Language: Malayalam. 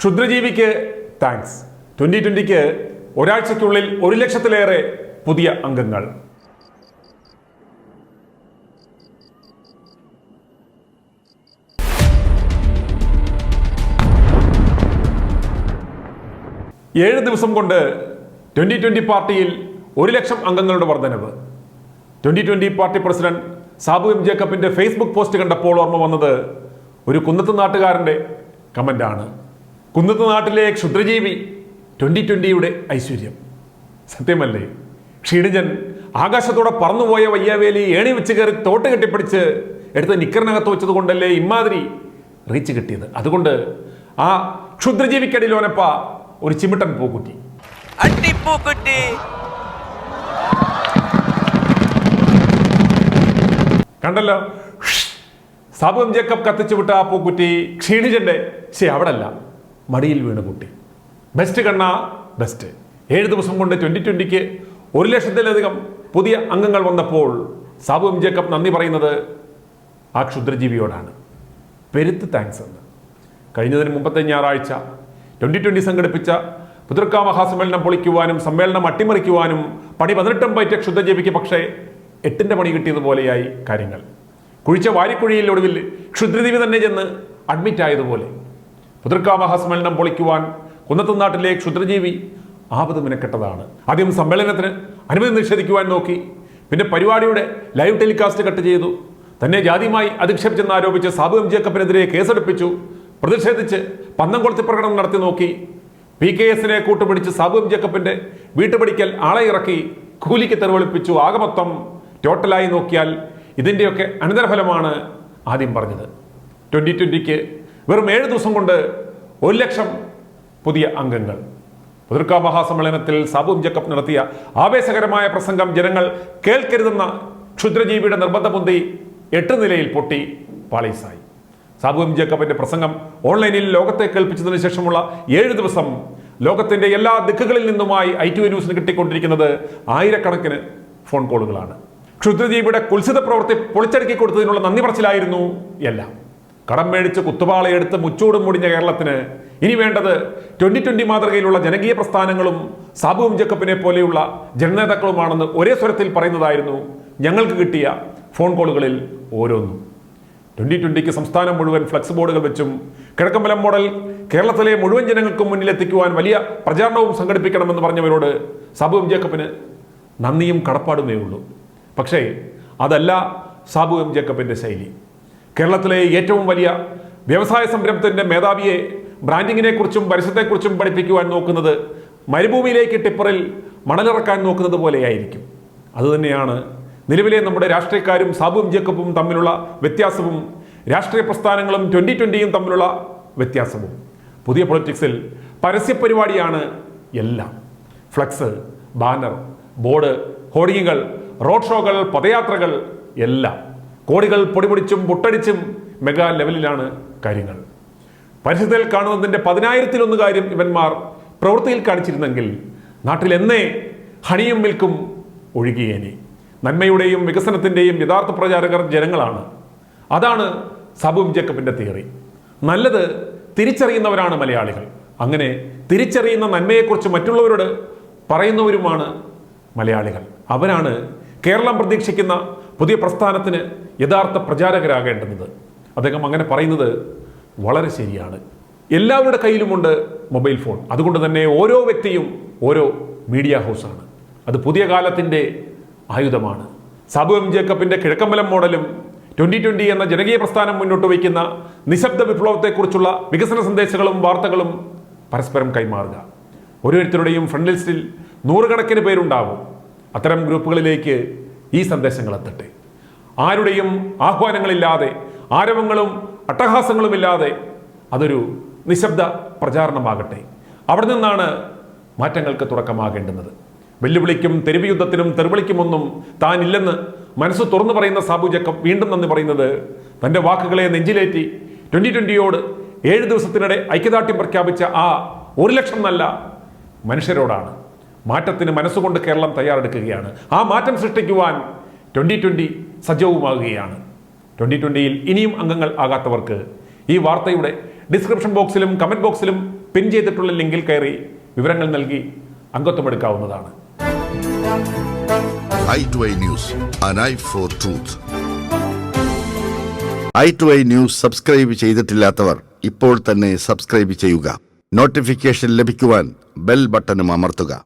ക്ഷുദ്രജീവിക്ക് താങ്ക്സ്. ട്വന്റി ട്വന്റിക്ക് ഒരാഴ്ചയ്ക്കുള്ളിൽ ഒരു ലക്ഷത്തിലേറെ പുതിയ അംഗങ്ങൾ. ഏഴ് ദിവസം കൊണ്ട് ട്വന്റി ട്വന്റി പാർട്ടിയിൽ ഒരു ലക്ഷം അംഗങ്ങളുടെ വർധനവ്. Twenty twenty party president Sabu M ജേക്കബിന്റെ Facebook post കണ്ടപ്പോൾ ഓർമ്മ വന്നത് ഒരു കുന്നത്ത് നാട്ടുകാരന്റെ കമന്റാണ്. കുന്നത്ത് നാട്ടിലെ ക്ഷുദ്രജീവി ട്വന്റി ട്വന്റിയുടെ ഐശ്വര്യം. സത്യമല്ലേ? ക്ഷീണിജൻ ആകാശത്തോടെ പറന്നുപോയ വയ്യാവേലി ഏണി വെച്ച് കയറി തോട്ട് കെട്ടിപ്പിടിച്ച് എടുത്ത് നിക്കറിനകത്ത് വെച്ചത് കൊണ്ടല്ലേ ഇമാതിരി റീച്ച് കിട്ടിയത്? അതുകൊണ്ട് ആ ക്ഷുദ്രജീവിക്കടിയിലോനപ്പ ഒരു ചിമിട്ടൻ പൂക്കുറ്റി. കണ്ടല്ലോ? സാബു ജേക്കബ് കത്തിച്ചു വിട്ട ആ പൂക്കുറ്റി ക്ഷീണിജന്റെ. ശരി അവിടെ അവിടല്ല. മടിയിൽ വീണ് കുട്ടി. ബെസ്റ്റ് കണ്ണ ബെസ്റ്റ് ഏഴ് ദിവസം കൊണ്ട് ട്വന്റി ട്വന്റിക്ക് ഒരു ലക്ഷത്തിലധികം പുതിയ അംഗങ്ങൾ വന്നപ്പോൾ സാബു എം ജേക്കബ് നന്ദി പറയുന്നത് ആ ക്ഷുദ്രജീവിയോടാണ്. പെരുത്ത് താങ്ക്സ് എന്ന്. കഴിഞ്ഞതിന് മുമ്പത്തെ ഞായറാഴ്ച ട്വന്റി ട്വന്റി സംഘടിപ്പിച്ച പുതിർക്കാ മഹാസമ്മേളനം പൊളിക്കുവാനും സമ്മേളനം അട്ടിമറിക്കുവാനും പണി പതിനെട്ടും പയറ്റ ക്ഷുദ്രജീവിക്ക് പക്ഷേ എട്ടിന്റെ പണി കിട്ടിയതുപോലെയായി കാര്യങ്ങൾ. കുഴിച്ച വാരിക്കുഴിയിൽ ഒടുവിൽ ക്ഷുദ്രജീവി തന്നെ ചെന്ന് അഡ്മിറ്റ് ആയതുപോലെ പുതിർക്കാ മഹാസമ്മേളനം പൊളിക്കുവാൻ കുന്നത്തുനാട്ടിലെ ക്ഷുദ്രജീവി ആപത് മിനക്കെട്ടതാണ്. ആദ്യം സമ്മേളനത്തിന് അനുമതി നിഷേധിക്കുവാൻ നോക്കി. പിന്നെ പരിപാടിയുടെ ലൈവ് ടെലികാസ്റ്റ് കട്ട് ചെയ്തു. തന്നെ ജാതിയുമായി അധിക്ഷേപിച്ചെന്ന് ആരോപിച്ച് സാബു എം ജേക്കബിനെതിരെ കേസെടുപ്പിച്ചു. പ്രതിഷേധിച്ച് പന്തം കൊളുത്തി പ്രകടനം നടത്തി നോക്കി. പി കെ എസിനെ കൂട്ടുപിടിച്ച് സാബു എം ജേക്കബിന്റെ വീട്ടുപിടിക്കൽ ആളെ ഇറക്കി കൂലിക്ക് തെരുവളിപ്പിച്ചു ആകമൊത്തം ടോട്ടലായി നോക്കിയാൽ ഇതിന്റെയൊക്കെ അനന്തരഫലമാണ് ആദ്യം പറഞ്ഞത്. ട്വന്റി ട്വന്റിക്ക് വെറും ഏഴ് ദിവസം കൊണ്ട് ഒരു ലക്ഷം പുതിയ അംഗങ്ങൾ. പുതിർക്ക മഹാസമ്മേളനത്തിൽ സാബു ജക്കബ് നടത്തിയ ആവേശകരമായ പ്രസംഗം ജനങ്ങൾ കേൾക്കരുതെന്ന ക്ഷുദ്രജീവിയുടെ നിർബന്ധമുന്തി എട്ട് നിലയിൽ പൊട്ടി പാളീസായി. സാബു ജേക്കബിന്റെ പ്രസംഗം ഓൺലൈനിൽ ലോകത്തെ കേൾപ്പിച്ചതിന് ശേഷമുള്ള ഏഴ് ദിവസം ലോകത്തിന്റെ എല്ലാ ദിക്കുകളിൽ നിന്നുമായി ഐ ടി ന്യൂസിന് കിട്ടിക്കൊണ്ടിരിക്കുന്നത് ആയിരക്കണക്കിന് ഫോൺ കോളുകളാണ്. ക്ഷുദ്രജീവിയുടെ കുൽസിത പ്രവൃത്തി പൊളിച്ചടുക്കി കൊടുത്തതിനുള്ള നന്ദി പറച്ചിലായിരുന്നു എല്ലാം. കടം മേടിച്ച് കുത്തുപാളയെടുത്ത് മുച്ചൂടും മുടിഞ്ഞ കേരളത്തിന് ഇനി വേണ്ടത് ട്വന്റി ട്വന്റി മാതൃകയിലുള്ള ജനകീയ പ്രസ്ഥാനങ്ങളും സാബുവും ജക്കപ്പിനെ പോലെയുള്ള ജനനേതാക്കളുമാണെന്ന് ഒരേ സ്വരത്തിൽ പറയുന്നതായിരുന്നു ഞങ്ങൾക്ക് കിട്ടിയ ഫോൺ കോളുകളിൽ ഓരോന്നും. ട്വന്റി ട്വന്റിക്ക് സംസ്ഥാനം മുഴുവൻ ഫ്ലക്സ് ബോർഡുകൾ വെച്ചും കിഴക്കമ്പലം മോഡൽ കേരളത്തിലെ മുഴുവൻ ജനങ്ങൾക്കും മുന്നിലെത്തിക്കുവാൻ വലിയ പ്രചാരണവും സംഘടിപ്പിക്കണമെന്ന് പറഞ്ഞവരോട് സാബുവും ജേക്കബിന് നന്ദിയും കടപ്പാടുമേ ഉള്ളൂ പക്ഷേ അതല്ല സാബു എം ജേക്കബിന്റെ ശൈലി. കേരളത്തിലെ ഏറ്റവും വലിയ വ്യവസായ സംരംഭത്തിന്റെ മേധാവിയെ ബ്രാൻഡിങ്ങിനെ കുറിച്ചും പരസ്യത്തെക്കുറിച്ചും പഠിപ്പിക്കുവാൻ നോക്കുന്നത് മരുഭൂമിയിലേക്ക് ടിപ്പറിൽ മണലിറക്കാൻ നോക്കുന്നത് പോലെയായിരിക്കും. അതുതന്നെയാണ് നിലവിലെ നമ്മുടെ രാഷ്ട്രീയക്കാരും സാബും ജേക്കബും തമ്മിലുള്ള വ്യത്യാസവും രാഷ്ട്രീയ പ്രസ്ഥാനങ്ങളും ട്വന്റി ട്വന്റിയും തമ്മിലുള്ള വ്യത്യാസവും. പുതിയ പൊളിറ്റിക്സിൽ പരസ്യ പരിപാടിയാണ് എല്ലാം. ഫ്ലക്സ് ബാനർ ബോർഡ് ഹോർഡിങ്ങുകൾ റോഡ് ഷോകൾ പദയാത്രകൾ എല്ലാം. കോടികൾ പൊടിപൊടിച്ചും പൊട്ടടിച്ചും മെഗാ ലെവലിലാണ് കാര്യങ്ങൾ. പരിസ്ഥിതിയിൽ കാണുന്നതിന്റെ പതിനായിരത്തിലൊന്ന് കാര്യം ഇവന്മാർ പ്രവൃത്തിയിൽ കാണിച്ചിരുന്നെങ്കിൽ നാട്ടിൽ എന്നേ ഹണിയും മിൽക്കും ഒഴുകിയേനെ. നന്മയുടെയും വികസനത്തിന്റെയും യഥാർത്ഥ പ്രചാരകർ ജനങ്ങളാണ്. അതാണ് സബും ജേക്കബിന്റെ തിയറി. നല്ലത് തിരിച്ചറിയുന്നവരാണ് മലയാളികൾ. അങ്ങനെ തിരിച്ചറിയുന്ന നന്മയെക്കുറിച്ച് മറ്റുള്ളവരോട് പറയുന്നവരുമാണ് മലയാളികൾ. അവരാണ് കേരളം പ്രതീക്ഷിക്കുന്ന പുതിയ പ്രസ്ഥാനത്തിന് യഥാർത്ഥ പ്രചാരകരാകേണ്ടുന്നത്. അദ്ദേഹം അങ്ങനെ പറയുന്നത് വളരെ ശരിയാണ്. എല്ലാവരുടെ കയ്യിലുമുണ്ട് മൊബൈൽ ഫോൺ. അതുകൊണ്ട് തന്നെ ഓരോ വ്യക്തിയും ഓരോ മീഡിയ ഹൗസാണ്. അത് പുതിയ കാലത്തിന്റെ ആയുധമാണ്. സാബു എം ജേക്കബിന്റെ കിഴക്കമ്പലം മോഡലും ട്വന്റി ട്വന്റി എന്ന ജനകീയ പ്രസ്ഥാനം മുന്നോട്ട് വയ്ക്കുന്ന നിശബ്ദ വിപ്ലവത്തെക്കുറിച്ചുള്ള വികസന സന്ദേശങ്ങളും വാർത്തകളും പരസ്പരം കൈമാറുക. ഓരോരുത്തരുടെയും ഫ്രണ്ട് ലിസ്റ്റിൽ നൂറുകണക്കിന് പേരുണ്ടാവും. അത്തരം ഗ്രൂപ്പുകളിലേക്ക് ഈ സന്ദേശങ്ങൾ എത്തട്ടെ. ആരുടെയും ആഹ്വാനങ്ങളില്ലാതെ ആരവങ്ങളും അട്ടഹാസങ്ങളുമില്ലാതെ അതൊരു നിശബ്ദ പ്രചാരണമാകട്ടെ. അവിടെ നിന്നാണ് മാറ്റങ്ങൾക്ക് തുടക്കമാകേണ്ടുന്നത്. വെല്ലുവിളിക്കും തെരുവ് യുദ്ധത്തിനും തെരുവിളിക്കുമൊന്നും താനില്ലെന്ന് മനസ്സ് തുറന്നു പറയുന്ന സാബു ജക്കബ് വീണ്ടും നന്ദി പറയുന്നത് തന്റെ വാക്കുകളെ നെഞ്ചിലേറ്റി ട്വന്റി ട്വന്റിയോട് ഏഴ് ദിവസത്തിനിടെ ഐക്യദാർഢ്യം പ്രഖ്യാപിച്ച ആ ഒരു ലക്ഷം നല്ല മനുഷ്യരോടാണ്. മാറ്റത്തിന് മനസ്സുകൊണ്ട് കേരളം തയ്യാറെടുക്കുകയാണ്. ആ മാറ്റം സൃഷ്ടിക്കുവാൻ ട്വന്റി ട്വന്റി സജീവമാകുകയാണ്. ട്വന്റി ട്വന്റിയിൽ ഇനിയും അംഗങ്ങൾ ആകാത്തവർക്ക് ഈ വാർത്തയുടെ ഡിസ്ക്രിപ്ഷൻ ബോക്സിലും കമന്റ് ബോക്സിലും പിൻ ചെയ്തിട്ടുള്ള ലിങ്കിൽ കയറി വിവരങ്ങൾ നൽകി അംഗത്വമെടുക്കാവുന്നതാണ്. I to I news subscribe ചെയ്തിട്ടില്ലാത്തവർ ഇപ്പോൾ തന്നെ സബ്സ്ക്രൈബ് ചെയ്യുക. നോട്ടിഫിക്കേഷൻ ലഭിക്കുവാൻ ബെൽ ബട്ടണും അമർത്തുക.